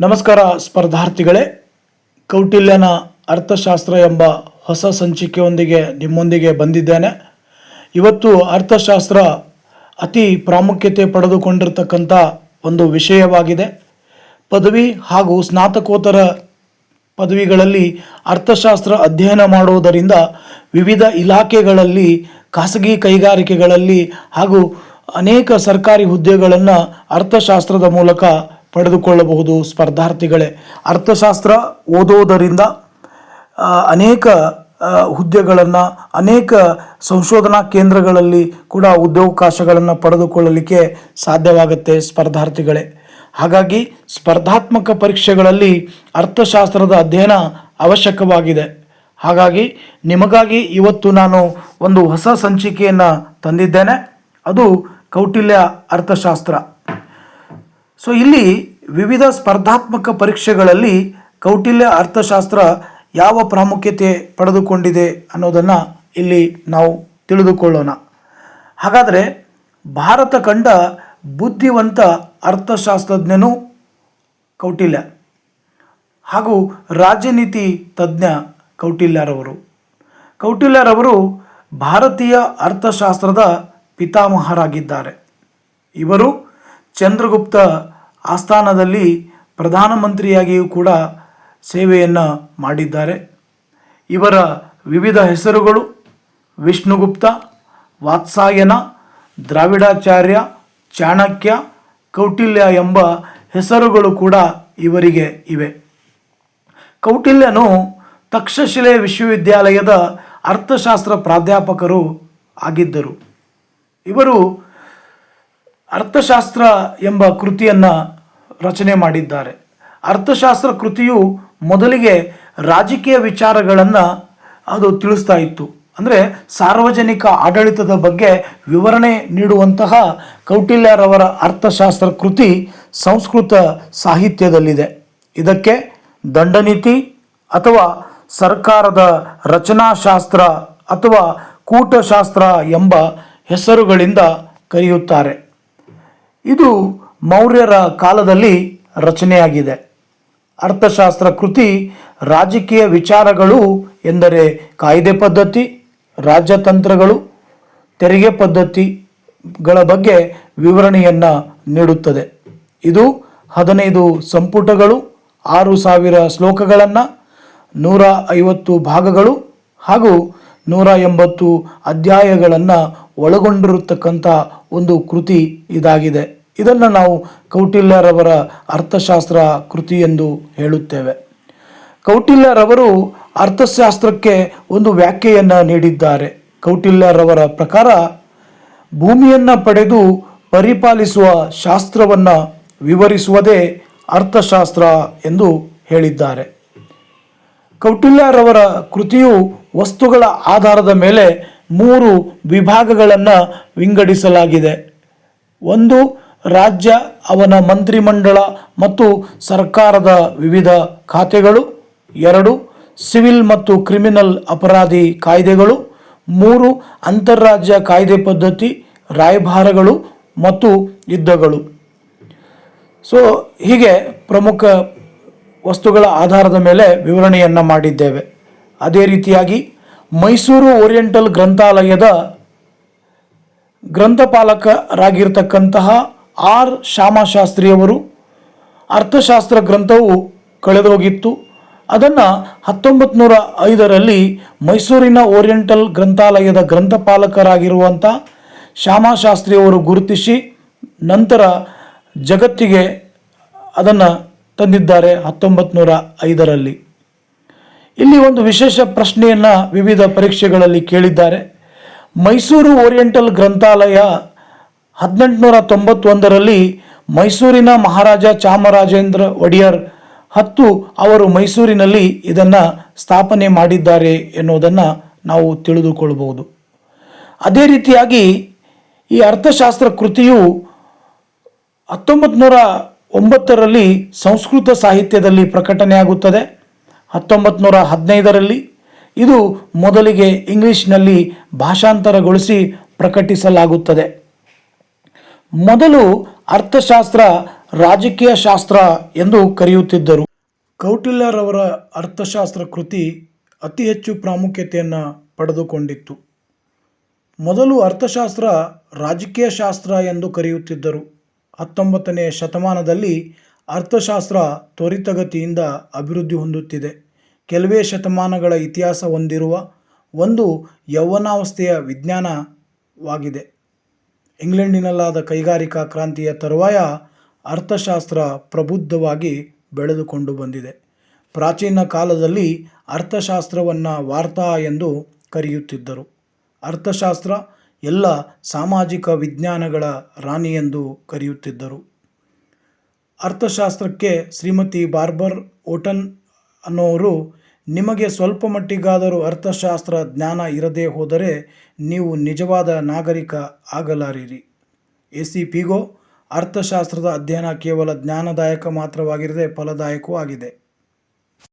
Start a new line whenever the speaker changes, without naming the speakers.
ನಮಸ್ಕಾರ ಸ್ಪರ್ಧಾರ್ಥಿಗಳೇ. ಕೌಟಿಲ್ಯನ ಅರ್ಥಶಾಸ್ತ್ರ ಎಂಬ ಹೊಸ ಸಂಚಿಕೆಯೊಂದಿಗೆ ನಿಮ್ಮೊಂದಿಗೆ ಬಂದಿದ್ದೇನೆ. ಇವತ್ತು ಅರ್ಥಶಾಸ್ತ್ರ ಅತಿ ಪ್ರಾಮುಖ್ಯತೆ ಪಡೆದುಕೊಂಡಿರ್ತಕ್ಕಂಥ ಒಂದು ವಿಷಯವಾಗಿದೆ. ಪದವಿ ಹಾಗೂ ಸ್ನಾತಕೋತ್ತರ ಪದವಿಗಳಲ್ಲಿ ಅರ್ಥಶಾಸ್ತ್ರ ಅಧ್ಯಯನ ಮಾಡುವುದರಿಂದ ವಿವಿಧ ಇಲಾಖೆಗಳಲ್ಲಿ, ಖಾಸಗಿ ಕೈಗಾರಿಕೆಗಳಲ್ಲಿ ಹಾಗೂ ಅನೇಕ ಸರ್ಕಾರಿ ಹುದ್ದೆಗಳನ್ನು ಅರ್ಥಶಾಸ್ತ್ರದ ಮೂಲಕ ಪಡೆದುಕೊಳ್ಳಬಹುದು. ಸ್ಪರ್ಧಾರ್ಥಿಗಳೇ, ಅರ್ಥಶಾಸ್ತ್ರ ಓದೋದರಿಂದ ಅನೇಕ ಹುದ್ದೆಗಳನ್ನು, ಅನೇಕ ಸಂಶೋಧನಾ ಕೇಂದ್ರಗಳಲ್ಲಿ ಕೂಡ ಉದ್ಯೋಗಾವಕಾಶಗಳನ್ನು ಪಡೆದುಕೊಳ್ಳಲಿಕ್ಕೆ ಸಾಧ್ಯವಾಗುತ್ತೆ ಸ್ಪರ್ಧಾರ್ಥಿಗಳೇ. ಹಾಗಾಗಿ ಸ್ಪರ್ಧಾತ್ಮಕ ಪರೀಕ್ಷೆಗಳಲ್ಲಿ ಅರ್ಥಶಾಸ್ತ್ರದ ಅಧ್ಯಯನ ಅವಶ್ಯಕವಾಗಿದೆ. ಹಾಗಾಗಿ ನಿಮಗಾಗಿ ಇವತ್ತು ನಾನು ಒಂದು ಹೊಸ ಸಂಚಿಕೆಯನ್ನು ತಂದಿದ್ದೇನೆ. ಅದು ಕೌಟಿಲ್ಯ ಅರ್ಥಶಾಸ್ತ್ರ. ಸೊ ಇಲ್ಲಿ ವಿವಿಧ ಸ್ಪರ್ಧಾತ್ಮಕ ಪರೀಕ್ಷೆಗಳಲ್ಲಿ ಕೌಟಿಲ್ಯ ಅರ್ಥಶಾಸ್ತ್ರ ಯಾವ ಪ್ರಾಮುಖ್ಯತೆ ಪಡೆದುಕೊಂಡಿದೆ ಅನ್ನೋದನ್ನು ಇಲ್ಲಿ ನಾವು ತಿಳಿದುಕೊಳ್ಳೋಣ. ಹಾಗಾದರೆ ಭಾರತ ಕಂಡ ಬುದ್ಧಿವಂತ ಅರ್ಥಶಾಸ್ತ್ರಜ್ಞನು ಕೌಟಿಲ್ಯ ಹಾಗೂ ರಾಜನೀತಿ ತಜ್ಞ ಕೌಟಿಲ್ಯರವರು. ಕೌಟಿಲ್ಯರವರು ಭಾರತೀಯ ಅರ್ಥಶಾಸ್ತ್ರದ ಪಿತಾಮಹರಾಗಿದ್ದಾರೆ. ಇವರು ಚಂದ್ರಗುಪ್ತ ಆಸ್ಥಾನದಲ್ಲಿ ಪ್ರಧಾನಮಂತ್ರಿಯಾಗಿಯೂ ಕೂಡ ಸೇವೆಯನ್ನು ಮಾಡಿದ್ದಾರೆ. ಇವರ ವಿವಿಧ ಹೆಸರುಗಳು ವಿಷ್ಣುಗುಪ್ತ, ವಾತ್ಸಾಯನ, ದ್ರಾವಿಡಾಚಾರ್ಯ, ಚಾಣಕ್ಯ, ಕೌಟಿಲ್ಯ ಎಂಬ ಹೆಸರುಗಳು ಕೂಡ ಇವರಿಗೆ ಇವೆ. ಕೌಟಿಲ್ಯನು ತಕ್ಷಶಿಲೆ ವಿಶ್ವವಿದ್ಯಾಲಯದ ಅರ್ಥಶಾಸ್ತ್ರ ಪ್ರಾಧ್ಯಾಪಕರು ಆಗಿದ್ದರು. ಇವರು ಅರ್ಥಶಾಸ್ತ್ರ ಎಂಬ ಕೃತಿಯನ್ನು ರಚನೆ ಮಾಡಿದ್ದಾರೆ. ಅರ್ಥಶಾಸ್ತ್ರ ಕೃತಿಯು ಮೊದಲಿಗೆ ರಾಜಕೀಯ ವಿಚಾರಗಳನ್ನು ಅದು ತಿಳಿಸ್ತಾ ಇತ್ತು. ಅಂದರೆ ಸಾರ್ವಜನಿಕ ಆಡಳಿತದ ಬಗ್ಗೆ ವಿವರಣೆ ನೀಡುವಂತಹ ಕೌಟಿಲ್ಯರವರ ಅರ್ಥಶಾಸ್ತ್ರ ಕೃತಿ ಸಂಸ್ಕೃತ ಸಾಹಿತ್ಯದಲ್ಲಿದೆ. ಇದಕ್ಕೆ ದಂಡನೀತಿ ಅಥವಾ ಸರ್ಕಾರದ ರಚನಾಶಾಸ್ತ್ರ ಅಥವಾ ಕೂಟಶಾಸ್ತ್ರ ಎಂಬ ಹೆಸರುಗಳಿಂದ ಕರೆಯುತ್ತಾರೆ. ಇದು ಮೌರ್ಯರ ಕಾಲದಲ್ಲಿ ರಚನೆಯಾಗಿದೆ. ಅರ್ಥಶಾಸ್ತ್ರ ಕೃತಿ, ರಾಜಕೀಯ ವಿಚಾರಗಳು ಎಂದರೆ ಕಾಯ್ದೆ ಪದ್ಧತಿ ರಾಜ್ಯತಂತ್ರಗಳು ತೆರಿಗೆ ಪದ್ಧತಿಗಳ ಬಗ್ಗೆ ವಿವರಣೆಯನ್ನು ನೀಡುತ್ತದೆ. ಇದು ಹದಿನೈದು ಸಂಪುಟಗಳು, ಆರು ಸಾವಿರ ಶ್ಲೋಕಗಳನ್ನು, ನೂರ ಐವತ್ತು ಭಾಗಗಳು ಹಾಗೂ ನೂರ ಎಂಬತ್ತು ಅಧ್ಯಾಯಗಳನ್ನು ಒಳಗೊಂಡಿರತಕ್ಕಂಥ ಒಂದು ಕೃತಿ ಇದಾಗಿದೆ. ಇದನ್ನು ನಾವು ಕೌಟಿಲ್ಯರವರ ಅರ್ಥಶಾಸ್ತ್ರ ಕೃತಿ ಎಂದು ಹೇಳುತ್ತೇವೆ. ಕೌಟಿಲ್ಯರವರು ಅರ್ಥಶಾಸ್ತ್ರಕ್ಕೆ ಒಂದು ವ್ಯಾಖ್ಯೆಯನ್ನು ನೀಡಿದ್ದಾರೆ. ಕೌಟಿಲ್ಯರವರ ಪ್ರಕಾರ ಭೂಮಿಯನ್ನು ಪಡೆದು ಪರಿಪಾಲಿಸುವ ಶಾಸ್ತ್ರವನ್ನು ವಿವರಿಸುವುದೇ ಅರ್ಥಶಾಸ್ತ್ರ ಎಂದು ಹೇಳಿದ್ದಾರೆ. ಕೌಟಿಲ್ಯರವರ ಕೃತಿಯು ವಸ್ತುಗಳ ಆಧಾರದ ಮೇಲೆ ಮೂರು ವಿಭಾಗಗಳನ್ನು ವಿಂಗಡಿಸಲಾಗಿದೆ. ಒಂದು ರಾಜ್ಯ, ಅವನ ಮಂತ್ರಿಮಂಡಳ ಮತ್ತು ಸರ್ಕಾರದ ವಿವಿಧ ಖಾತೆಗಳು, ಎರಡು, ಸಿವಿಲ್ ಮತ್ತು ಕ್ರಿಮಿನಲ್ ಅಪರಾಧಿ ಕಾಯ್ದೆಗಳು, ಮೂರು, ಅಂತಾರಾಜ್ಯ ಕಾಯ್ದೆ ಪದ್ಧತಿ, ರಾಯಭಾರಗಳು ಮತ್ತು ಯುದ್ಧಗಳು. ಸೊ ಹೀಗೆ ಪ್ರಮುಖ ವಸ್ತುಗಳ ಆಧಾರದ ಮೇಲೆ ವಿವರಣೆಯನ್ನು ಮಾಡಿದ್ದೇವೆ. ಅದೇ ರೀತಿಯಾಗಿ ಮೈಸೂರು ಓರಿಯೆಂಟಲ್ ಗ್ರಂಥಾಲಯದ ಗ್ರಂಥಪಾಲಕರಾಗಿರ್ತಕ್ಕಂತಹ ಆರ್ ಶ್ಯಾಮಶಾಸ್ತ್ರಿಯವರು ಅರ್ಥಶಾಸ್ತ್ರ ಗ್ರಂಥವು ಕಳೆದೋಗಿತ್ತು. ಅದನ್ನು ಹತ್ತೊಂಬತ್ತು ನೂರ ಐದರಲ್ಲಿ ಮೈಸೂರಿನ ಓರಿಯೆಂಟಲ್ ಗ್ರಂಥಾಲಯದ ಗ್ರಂಥಪಾಲಕರಾಗಿರುವಂಥ ಶ್ಯಾಮಶಾಸ್ತ್ರಿಯವರು ಗುರುತಿಸಿ ನಂತರ ಜಗತ್ತಿಗೆ ಅದನ್ನು ತಂದಿದ್ದಾರೆ ಹತ್ತೊಂಬತ್ತು ನೂರ ಐದರಲ್ಲಿ. ಇಲ್ಲಿ ಒಂದು ವಿಶೇಷ ಪ್ರಶ್ನೆಯನ್ನು ವಿವಿಧ ಪರೀಕ್ಷೆಗಳಲ್ಲಿ ಕೇಳಿದ್ದಾರೆ. ಮೈಸೂರು ಓರಿಯೆಂಟಲ್ ಗ್ರಂಥಾಲಯ ಹದಿನೆಂಟುನೂರ ತೊಂಬತ್ತೊಂದರಲ್ಲಿ ಮೈಸೂರಿನ ಮಹಾರಾಜ ಚಾಮರಾಜೇಂದ್ರ ಒಡೆಯರ್ ಹತ್ತು ಅವರು ಮೈಸೂರಿನಲ್ಲಿ ಇದನ್ನು ಸ್ಥಾಪನೆ ಮಾಡಿದ್ದಾರೆ ಎನ್ನುವುದನ್ನು ನಾವು ತಿಳಿದುಕೊಳ್ಳಬಹುದು. ಅದೇ ರೀತಿಯಾಗಿ ಈ ಅರ್ಥಶಾಸ್ತ್ರ ಕೃತಿಯು ಹತ್ತೊಂಬತ್ತು ನೂರ ಒಂಬತ್ತರಲ್ಲಿ ಸಂಸ್ಕೃತ ಸಾಹಿತ್ಯದಲ್ಲಿ ಪ್ರಕಟಣೆಯಾಗುತ್ತದೆ ಹತ್ತೊಂಬತ್ತು ನೂರ ಹದಿನೈದರಲ್ಲಿ ಇದು ಮೊದಲಿಗೆ ಇಂಗ್ಲಿಷ್ನಲ್ಲಿ ಭಾಷಾಂತರಗೊಳಿಸಿ ಪ್ರಕಟಿಸಲಾಗುತ್ತದೆ. ಮೊದಲು ಅರ್ಥಶಾಸ್ತ್ರ ರಾಜಕೀಯ ಶಾಸ್ತ್ರ ಎಂದು ಕರೆಯುತ್ತಿದ್ದರು. ಕೌಟಿಲ್ಯರವರ ಅರ್ಥಶಾಸ್ತ್ರ ಕೃತಿ ಅತಿ ಹೆಚ್ಚು ಪ್ರಾಮುಖ್ಯತೆಯನ್ನು ಪಡೆದುಕೊಂಡಿತ್ತು. ಮೊದಲು ಅರ್ಥಶಾಸ್ತ್ರ ರಾಜಕೀಯ ಶಾಸ್ತ್ರ ಎಂದು ಕರೆಯುತ್ತಿದ್ದರು. ಹತ್ತೊಂಬತ್ತನೇ ಶತಮಾನದಲ್ಲಿ ಅರ್ಥಶಾಸ್ತ್ರ ತ್ವರಿತಗತಿಯಿಂದ ಅಭಿವೃದ್ಧಿ ಹೊಂದುತ್ತಿದೆ. ಕೆಲವೇ ಶತಮಾನಗಳ ಇತಿಹಾಸ ಹೊಂದಿರುವ ಒಂದು ಯೌವನಾವಸ್ಥೆಯ ವಿಜ್ಞಾನವಾಗಿದೆ. ಇಂಗ್ಲೆಂಡಿನಲ್ಲಾದ ಕೈಗಾರಿಕಾ ಕ್ರಾಂತಿಯ ತರುವಾಯ ಅರ್ಥಶಾಸ್ತ್ರ ಪ್ರಬುದ್ಧವಾಗಿ ಬೆಳೆದುಕೊಂಡು ಬಂದಿದೆ. ಪ್ರಾಚೀನ ಕಾಲದಲ್ಲಿ ಅರ್ಥಶಾಸ್ತ್ರವನ್ನು ವಾರ್ತಾ ಎಂದು ಕರೆಯುತ್ತಿದ್ದರು. ಅರ್ಥಶಾಸ್ತ್ರ ಎಲ್ಲ ಸಾಮಾಜಿಕ ವಿಜ್ಞಾನಗಳ ರಾಣಿ ಎಂದು ಕರೆಯುತ್ತಿದ್ದರು. ಅರ್ಥಶಾಸ್ತ್ರಕ್ಕೆ ಶ್ರೀಮತಿ ಬಾರ್ಬರ್ ಓಟನ್ ಅನ್ನೋರು ನಿಮಗೆ ಸ್ವಲ್ಪ ಮಟ್ಟಿಗಾದರೂ ಅರ್ಥಶಾಸ್ತ್ರ ಜ್ಞಾನ ಇರದೇ ಹೋದರೆ ನೀವು ನಿಜವಾದ ನಾಗರಿಕ ಆಗಲಾರಿರಿ. ಎ ಸಿ ಪಿಗೋ ಅರ್ಥಶಾಸ್ತ್ರದ ಅಧ್ಯಯನ ಕೇವಲ ಜ್ಞಾನದಾಯಕ ಮಾತ್ರವಾಗಿರದೆ ಫಲದಾಯಕವೂ ಆಗಿದೆ.